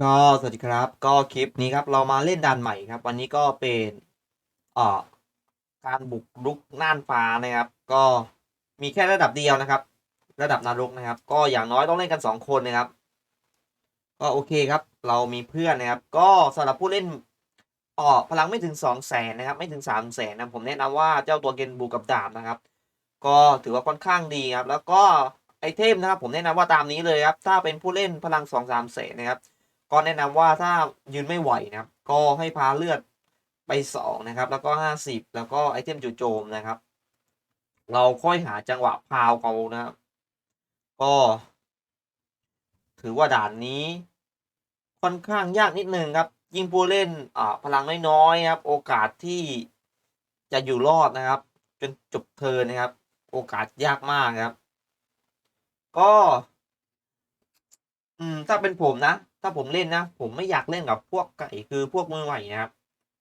ก็สวัสดีครับก็คลิปนี้ครับเรามาเล่นด่านใหม่ครับ วันนี้ก็เป็นเอ่อการบุกรุกน่านฟ้านะครับ ก็มีแค่ระดับเดียวนะครับ ระดับนรกนะครับ ก็อย่างน้อยต้องเล่นกันสองคนนะครับ ก็โอเคครับ เรามีเพื่อนนะครับ ก็สำหรับผู้เล่นเอ่อพลังไม่ถึงสองแสนนะครับ ไม่ถึงสามแสนนะผมแนะนำว่าเจ้าตัวเกนบูกับดาบนะครับ ก็ถือว่าค่อนข้างดีครับ แล้วก็ไอเทมนะครับ ผมแนะนำว่าตามนี้เลยครับถ้าเป็นผู้เล่นพลังสองสามแสนนะครับ ก็แนะนำว่าถ้ายืนไม่ไหวนะครับ ก็ให้พาเลือดไปสองนะครับ แล้วก็ห้าสิบแล้วก็ไอเทมจู่โจมนะครับ เราค่อยหาจังหวะพาวเขานะครับ ก็ ถือว่าด่านนี้ ค่อนข้างยากนิดนึงครับ ยิ่งผู้เล่นอ่าพลังน้อยๆครับ โอกาสที่จะอยู่รอดนะครับ จนจบเทินนะครับ โอกาสยากมากครับ ก็ อืมถ้าเป็นผมนะ ถ้าผมเล่นนะ ผมไม่อยากเล่นกับพวกไก่คือพวกมือใหม่นะครับ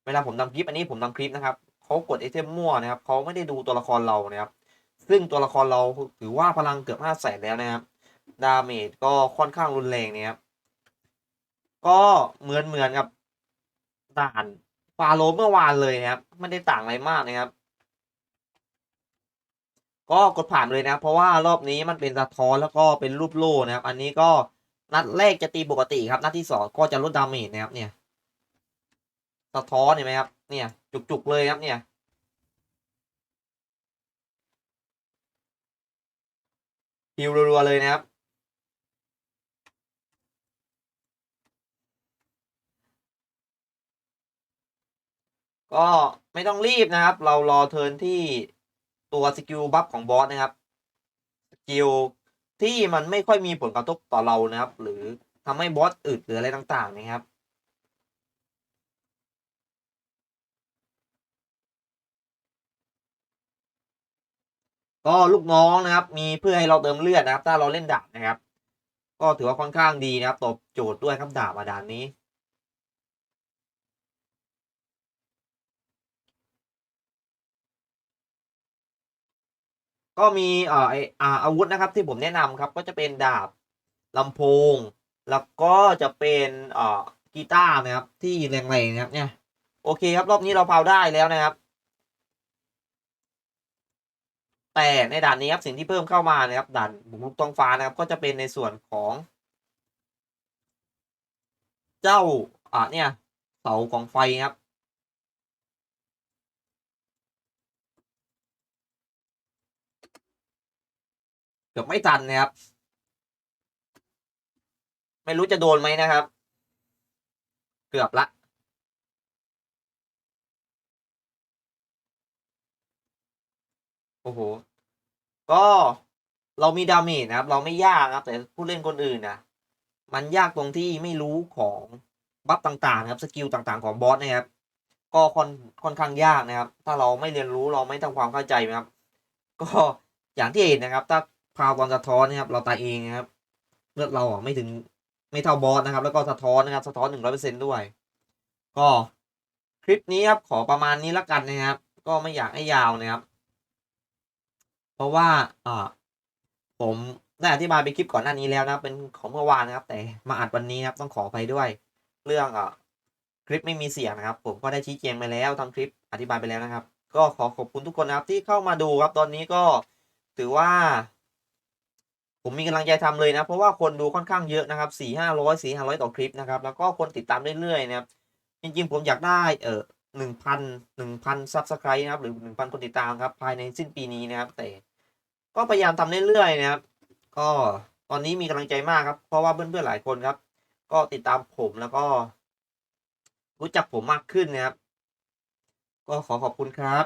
เวลาผมทำคลิปอันนี้ผมทำคลิปนะครับเขากดไอเทมมั่วนะครับเขาไม่ได้ดูตัวละครเรานะครับ ซึ่งตัวละครเราถือว่าพลังเกือบห้าแสนแล้วนะครับ ดาเมจก็ค่อนข้างรุนแรงนะครับ ก็เหมือนเหมือนกับด่านฟาโรห์เมื่อวานเลยนะครับ ไม่ได้ต่างอะไรมากนะครับ ก็กดผ่านเลยนะ เพราะว่ารอบนี้มันเป็นสะท้อนแล้วก็เป็นรูปโล่นะครับ อันนี้ก็ นัดแรกจะตีปกติครับ นัดที่สองก็จะลดดาเมจนะครับเนี่ย สะท้อนเห็นไหมครับ เนี่ย จุกๆเลยครับเนี่ยฮิวรัวๆเลยนะครับ ก็ไม่ต้องรีบนะครับ เรารอเทิร์นที่ตัวสกิลบัฟของบอสนะครับ สกิล ที่มันไม่ค่อยมีผลกระทบต่อเรานะครับ หรือทำให้บอสอึดหรืออะไรต่างๆนะครับก็ลูกน้องนะครับ มีเพื่อให้เราเติมเลือดนะครับ ถ้าเราเล่นดาบนะครับ ก็ถือว่าค่อนข้างดีนะครับตบโจทย์ด้วยครับดาบอาดานนี้ ก็มีเอ่อไออาอาวุธนะครับที่ผมแนะนำครับก็จะเป็นดาบลำโพง แล้วก็จะเป็นเอ่อกีตาร์นะครับที่แรงๆนะครับเนี่ยโอเคครับรอบนี้เราเผาได้แล้วนะครับ แต่ในด่านนี้ครับสิ่งที่เพิ่มเข้ามานะครับด่านบุกรุกท้องฟ้านะครับ ก็จะเป็นในส่วนของ เจ้าอ่าเนี่ยเสาของไฟครับ เกือบไม่ทันนะครับ ไม่รู้จะโดนไหมนะครับ เกือบละโอ้โห ก็เรามีดาเมจนะครับ เราไม่ยากครับ แต่ผู้เล่นคนอื่นนะมันยากตรงที่ไม่รู้ของบัฟต่างๆ ครับสกิลต่างๆของบอสนะครับ ก็ค่อนค่อนข้างยากนะครับ ถ้าเราไม่เรียนรู้เราไม่ทำความเข้าใจนะครับ ก็อย่างที่เห็นนะครับ ถ้า พาวตอนสะท้อนนะครับ เราตายเองนะครับเลือดเราอะไม่ถึงไม่เท่าบอสนะครับ แล้วก็สะท้อนนะครับ สะท้อนหนึ่งร้อยเปอร์เซ็นด้วย ก็คลิปนี้ครับ ขอประมาณนี้ละกันนะครับ ก็ไม่อยากให้ยาวนะครับ เพราะว่าอ่าผมได้อธิบายไปคลิปก่อนหน้านี้แล้วนะเป็นของเมื่อวานนะครับ แต่มาอัดวันนี้ครับ ต้องขอไปด้วย เรื่องอ่าคลิปไม่มีเสียงนะครับ ผมก็ได้ชี้แจงไปแล้วทำคลิปอธิบายไปแล้วนะครับ ก็ขอขอบคุณทุกคนนะครับที่เข้ามาดูครับตอนนี้ก็ถือว่า ผมมีกำลังใจทำเลยนะ เพราะว่าคนดูค่อนข้างเยอะนะครับสี่ห้าร้อยสี่ห้าร้อยต่อคลิปนะครับ แล้วก็คนติดตามเรื่อยๆนะครับ จริงๆ ผมอยากได้เออหนึ่งพันหนึ่งพันซับสไครต์นะครับ หรือหนึ่งพันคนติดตามครับภายในสิ้นปีนี้นะครับ แต่ ก็พยายามทำเรื่อยๆนะครับ ก็ตอนนี้มีกำลังใจมากครับ เพราะว่าเพื่อนๆหลายคนครับ ก็ติดตามผมแล้วก็ รู้จักผมมากขึ้นนะครับ ก็ขอขอบคุณครับ